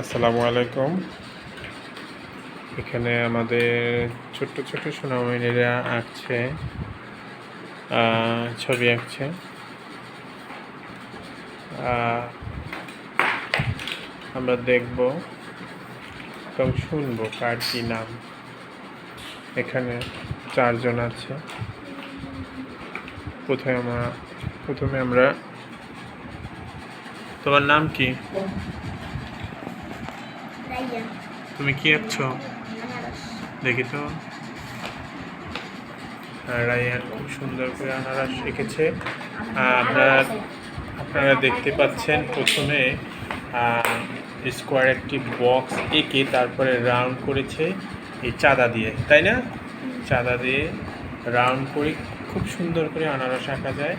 আসসালামু আলাইকুম। এখানে আমাদের ছোট্ট ছোট্ট সোনামণিরা আঁকছে ছবি আঁকছে। আমরা দেখব এবং শুনব কার কি নাম। এখানে চারজন আছে। প্রথমে আমরা প্রথমে আমরা, তোমার নাম কি? তুমি কি আঁকছো আনারস। দেখি তো। রায়ান খুব সুন্দর করে আনারস এঁকেছে। আপনারা আপনারা দেখতে পাচ্ছেন প্রথমে স্কোয়ার একটি বক্স এঁকে তারপরে রাউন্ড করেছে এই চাঁদা দিয়ে তাই না? চাঁদা দিয়ে রাউন্ড করে খুব সুন্দর করে আনারস আঁকা যায়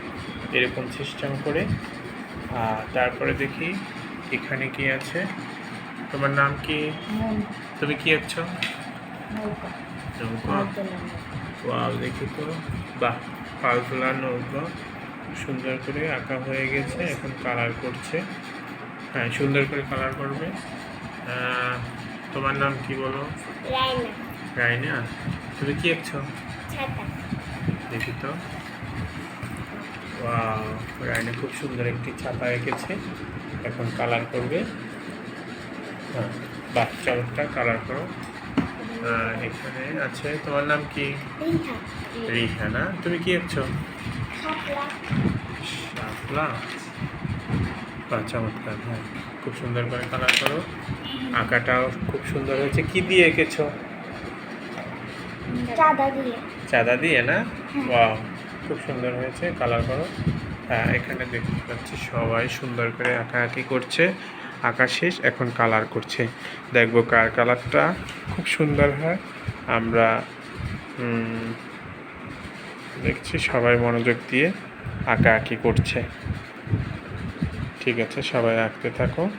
এরকম সিস্টেম করে। তারপরে দেখি এখানে কি আছে? তোমার নাম কি? তুমি কি আঁকছো? নৌকা। দেখি তো। বাহ পালতোলা নৌকা। সুন্দর করে আঁকা হয়ে গেছে এখন কালার করছে। হ্যাঁ সুন্দর করে কালার করবে। তোমার নাম কি বলো? রায়না রাইনা। তুমি কি আঁকছো? দেখি তো। ওয়াও রাইনা খুব সুন্দর একটি ছাপা এঁকেছে। এখন কালার করবে। হ্যাঁ বাহ চমৎকার কালার করো এখানে আছে তোমার নাম কি? রিহা। রিহানা তুমি কি আঁকছো? শাপলা। বাহ চমৎকার হ্যাঁ। খুব সুন্দর করে কালার করো। আঁকাটাও খুব সুন্দর হয়েছে। কি দিয়ে এঁকেছো? চাঁদা দিয়ে। চাঁদা দিয়ে না? বাহ খুব সুন্দর হয়েছে কালার করো। হ্যাঁ এখানে দেখতে পাচ্ছি সবাই সুন্দর করে আঁকাআঁকি করছে। আঁকা শেষ, এখন কালার করছে। দেখব কার কালারটা খুব সুন্দর হয়। আমরা দেখছি সবাই মনোযোগ দিয়ে আঁকা আঁকি করছে। ঠিক আছে, সবাই আঁকতে থাকো।